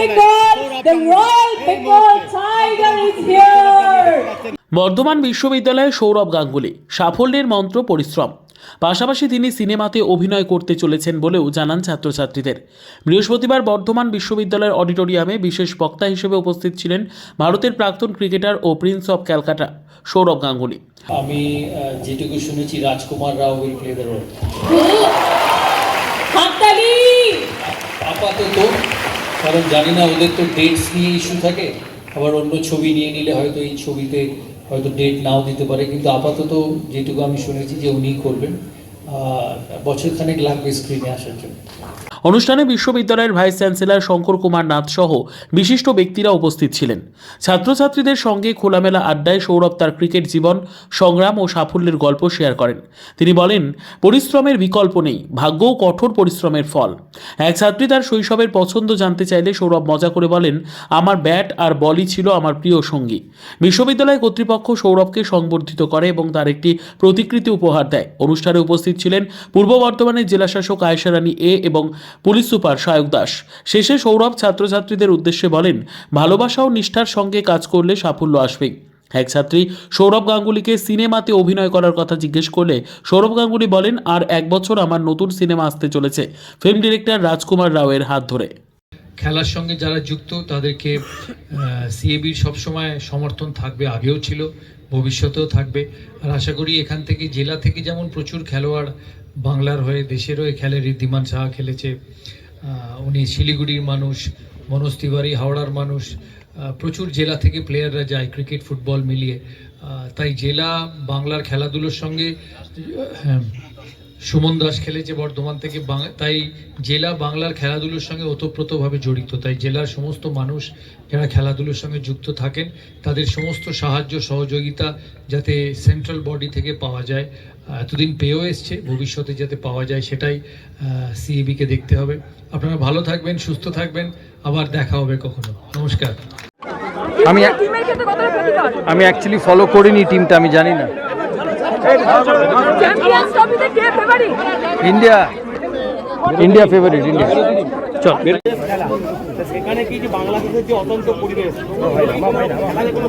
Bengal, the Royal Bengal Tiger is here. Bardhaman বিশ্ববিদ্যালয়ে সৌরভ গাঙ্গুলি সাফল্যের মন্ত্র পরিশ্রম। পাশাপাশি তিনি সিনেমাতে অভিনয় করতে চলেছেন বলেও জানান ছাত্রছাত্রীদের। বৃহস্পতিবার বর্ধমান বিশ্ববিদ্যালয়ের অডিটোরিয়ামে বিশেষ বক্তা হিসেবে উপস্থিত ছিলেন ভারতের প্রাক্তন ক্রিকেটার ও প্রিন্স অফ ক্যালকাটা সৌরভ গাঙ্গুলি। আমি যেটুকু শুনেছি Rajkumar Rao will play the role আপাতত কারণ জানি না, ওদের তো ডেটস নিয়ে ইস্যু থাকে। আবার অন্য ছবি নিয়ে নিলে হয়তো এই ছবিতে হয়তো ডেট নাও দিতে পারে। কিন্তু আপাতত যেটুকু আমি শুনেছি যে উনিই করবেন। বছর খানেক লাগবে স্ক্রিনে আসার জন্য। অনুষ্ঠানে বিশ্ববিদ্যালয়ের ভাইস চ্যান্সেলর শঙ্কর কুমার নাথ সহ বিশিষ্ট ব্যক্তিরা উপস্থিত ছিলেন। ছাত্রছাত্রীদের সঙ্গে খোলামেলা আড্ডায় সৌরভ তার ক্রিকেট জীবন, সংগ্রাম ও সাফল্যের গল্প শেয়ার করেন। তিনি বলেন, পরিশ্রমের বিকল্প নেই, ভাগ্যও কঠোর পরিশ্রমের ফল। এক ছাত্রী তার শৈশবের পছন্দ জানতে চাইলে সৌরভ মজা করে বলেন, আমার ব্যাট আর বলই ছিল আমার প্রিয় সঙ্গী। বিশ্ববিদ্যালয় কর্তৃপক্ষ সৌরভকে সংবর্ধিত করে এবং তার একটি প্রতিকৃতি উপহার দেয়। অনুষ্ঠানে উপস্থিত ছিলেন পূর্ব বর্ধমানের জেলাশাসক আয়েশা এ এবং পুলিশ সুপার সায়ক দাস। শেষে সৌরভ ছাত্রছাত্রীদের উদ্দেশ্যে বলেন, ভালোবাসা ও নিষ্ঠার সঙ্গে কাজ করলে সাফল্য আসবেই এক ছাত্রী সৌরভ গাঙ্গুলিকে সিনেমাতে অভিনয় করার কথা জিজ্ঞেস করলে সৌরভ গাঙ্গুলি বলেন, আর এক বছর আমার নতুন সিনেমা আসতে চলেছে। ফিল্ম ডিরেক্টর রাজকুমার রাওয়ের হাত ধরে। খেলার সঙ্গে যারা যুক্ত, তাদেরকে সিএবির সবসময় সমর্থন থাকবে, আগেও ছিল। ভবিষ্যতেও থাকবে। আর আশা করি এখান থেকে জেলা থেকে যেমন প্রচুর খেলোয়াড় বাংলার হয়ে দেশের হয়ে খেলে ঋদ্ধিমান সাহা খেলেছে উনি শিলিগুড়ির মানুষ মনোজ তিওয়ারি হাওড়ার মানুষ প্রচুর জেলা থেকে প্লেয়াররা যায় ক্রিকেট ফুটবল মিলিয়ে। তাই জেলা বাংলার খেলাধুলোর সঙ্গে হ্যাঁ, সুমন দাস খেলেছে বর্ধমান থেকে তাই জেলা বাংলার খেলাধুলোর সঙ্গে ওতপ্রোতভাবে জড়িত। তাই জেলার সমস্ত মানুষ যারা খেলাধুলোর সঙ্গে যুক্ত থাকেন তাদের সমস্ত সাহায্য সহযোগিতা যাতে সেন্ট্রাল বডি থেকে পাওয়া যায় আহ, এতদিন পেয়েও এসছে ভবিষ্যতে যাতে পাওয়া যায় সেটাই সিএবিকে দেখতে হবে। আপনারা ভালো থাকবেন সুস্থ থাকবেন আবার দেখা হবে কখনো। নমস্কার। আমি আমি অ্যাকচুয়ালি ফলো করিনি টিমটা আমি জানি না চ্যাম্পিয়ন্স ট্রফিতে কে favourite India India favourite India চল। সেখানে কি যে বাংলাদেশের যে অতন্ত পরিবেশ কোনো